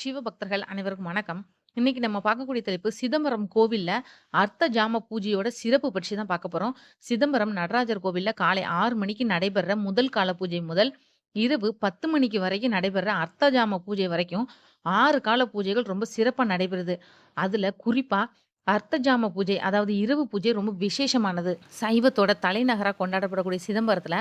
சிவபக்தர்கள் அனைவருக்கும் வணக்கம். இன்னைக்கு நம்ம பார்க்கக்கூடிய தலைப்பு சிதம்பரம் கோவில்ல அர்த்த ஜாம பூஜையோட சிறப்பு பற்றி தான் பார்க்க போறோம். சிதம்பரம் நடராஜர் கோவில்ல காலை ஆறு மணிக்கு நடைபெற முதல் கால பூஜை முதல் இரவு 10 மணிக்கு வரைக்கும் நடைபெற அர்த்த ஜாம பூஜை வரைக்கும் ஆறு கால பூஜைகள் ரொம்ப சிறப்பா நடைபெறுது. அதுல குறிப்பா அர்த்த ஜாம பூஜை அதாவது இரவு பூஜை ரொம்ப விசேஷமானது. சைவத்தோட தலைநகராக கொண்டாடப்படக்கூடிய சிதம்பரத்தில்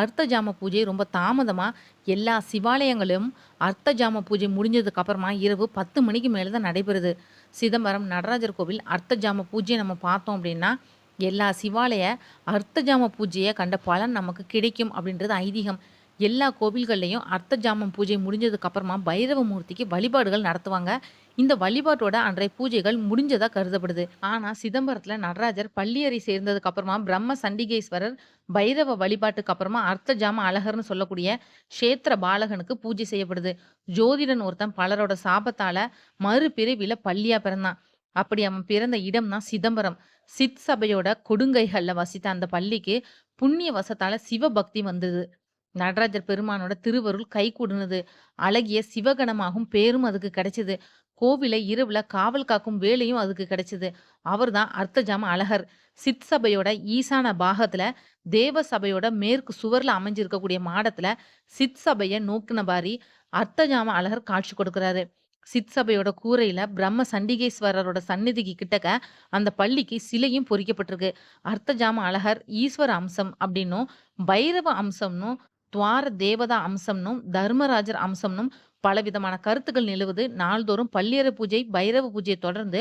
அர்த்த ஜாம பூஜை ரொம்ப தாமதமாக எல்லா சிவாலயங்களும் அர்த்த ஜாம பூஜை முடிஞ்சதுக்கு அப்புறமா இரவு 10 மணிக்கு மேலே தான் நடைபெறுது. சிதம்பரம் நடராஜர் கோவில் அர்த்த ஜாம நம்ம பார்த்தோம் அப்படின்னா, எல்லா சிவாலய அர்த்த ஜாம கண்ட பலன் நமக்கு கிடைக்கும் அப்படின்றது ஐதீகம். எல்லா கோவில்கள்லேயும் அர்த்த ஜாமம் பூஜை முடிஞ்சதுக்கு அப்புறமா பைரவ மூர்த்திக்கு வழிபாடுகள் நடத்துவாங்க. இந்த வழிபாட்டோட அன்றைய பூஜைகள் முடிஞ்சதா கருதப்படுது. ஆனா சிதம்பரத்துல நடராஜர் பள்ளியறை சேர்ந்ததுக்கு அப்புறமா பிரம்ம சண்டிகேஸ்வரர், பைரவ வழிபாட்டுக்கு அப்புறமா அர்த்த ஜாம அழகர்னு சொல்லக்கூடிய க்ஷேத்திர பாலகனுக்கு பூஜை செய்யப்படுது. ஜோதிடன் ஒருத்தன் பலரோட சாபத்தால மறுபிறவில பள்ளியா பிறந்தான். அப்படி அவன் பிறந்த இடம் தான் சிதம்பரம். சித் சபையோட கொடுங்கைகள்ல வசித்த அந்த பள்ளிக்கு புண்ணிய வசத்தால சிவபக்தி வந்தது. நடராஜர் பெருமானோட திருவருள் கைகூடுனது. அழகிய சிவகணமாகும் பேரும் அதுக்கு கிடைச்சது. கோவிலை இரவுல காவல் காக்கும் வேலையும் அதுக்கு கிடைச்சது. அவர்தான் அர்த்த ஜாம அழகர். சித் சபையோட ஈசான பாகத்துல தேவ சபையோட மேற்கு சுவர்ல அமைஞ்சிருக்கக்கூடிய மாடத்துல சித் சபையை நோக்குனபாரி அர்த்த ஜாம அழகர் காட்சி கொடுக்கிறாரு. சித் சபையோட கூரையில பிரம்ம சண்டிகேஸ்வரரோட சந்நிதிக்கு கிட்டக்க அந்த பள்ளிக்கு சிலையும் பொறிக்கப்பட்டிருக்கு. அர்த்த ஜாம அழகர் ஈஸ்வர அம்சம் அப்படின்னும், பைரவ அம்சம்னும், துவார தேவதா அம்சம்னும், தர்மராஜர் அம்சம்னும் பலவிதமான கருத்துக்கள் நிலவுது. நாள்தோறும் பள்ளியறை பூஜை, பைரவ பூஜையை தொடர்ந்து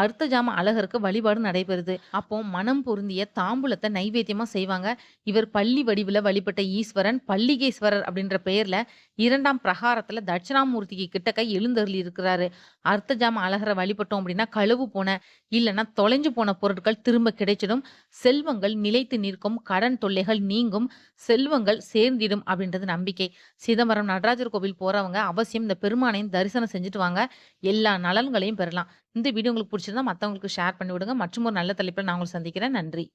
அர்த்த ஜாம அழகருக்கு வழிபாடு நடைபெறுது. அப்போ மனம் பொருந்திய தாம்பூலத்தை நைவேத்தியமா செய்வாங்க. இவர் பள்ளி வடிவில் வழிபட்ட ஈஸ்வரன் பள்ளிகேஸ்வரர் அப்படின்ற பெயர்ல இரண்டாம் பிரகாரத்துல தட்சிணாமூர்த்திக்கு கிட்டக்க எழுந்தருளி இருக்கிறாரு. அர்த்த ஜாம அழகரை வழிபட்டோம் அப்படின்னா கழுவு போன, இல்லைன்னா தொலைஞ்சு போன பொருட்கள் திரும்ப கிடைச்சிடும். செல்வங்கள் நிலைத்து நிற்கும். கடன் தொல்லைகள் நீங்கும். செல்வங்கள் சேர்ந்திடும் அப்படின்றது நம்பிக்கை. சிதம்பரம் நடராஜர் கோவில் போறவங்க அவசியம் இந்த பெருமானையும் தரிசனம் செஞ்சுட்டு வாங்க. எல்லா நலன்களையும் பெறலாம். இந்த வீடியோ உங்களுக்கு பிடிச்சிருந்தா மத்தவங்களுக்கு ஷேர் பண்ணி விடுங்க. மற்றும் ஒரு நல்ல தலைப்பில் நான் உங்கள சந்திக்கிறேன். நன்றி.